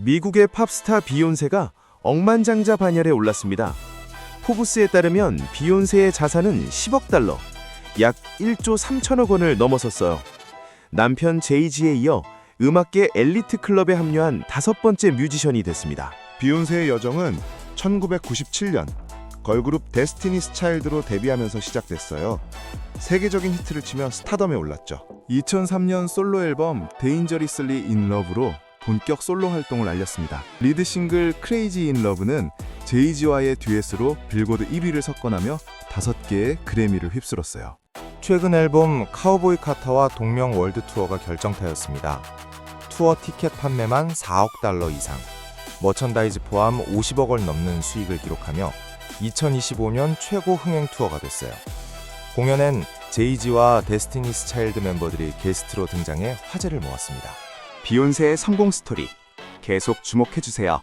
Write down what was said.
미국의 팝스타 비욘세가 억만장자 반열에 올랐습니다. 포브스에 따르면 비욘세의 자산은 10억 달러, 약 1조 3천억 원을 넘어섰어요. 남편 제이지에 이어 음악계 엘리트 클럽에 합류한 다섯 번째 뮤지션이 됐습니다. 비욘세의 여정은 1997년 걸그룹 데스티니스 차일드로 데뷔하면서 시작됐어요. 세계적인 히트를 치며 스타덤에 올랐죠. 2003년 솔로 앨범 Dangerously in Love로 본격 솔로 활동을 알렸습니다. 리드 싱글 Crazy in Love는 제이지와의 듀엣으로 빌보드 1위를 석권하며 다섯 개의 그래미를 휩쓸었어요. 최근 앨범 카우보이 카타와 동명 월드 투어가 결정타였습니다. 투어 티켓 판매만 4억 달러 이상, 머천다이즈 포함 50억 원 넘는 수익을 기록하며 2025년 최고 흥행 투어가 됐어요. 공연엔 제이지와 데스티니스 차일드 멤버들이 게스트로 등장해 화제를 모았습니다. 비욘세의 성공 스토리 계속 주목해 주세요.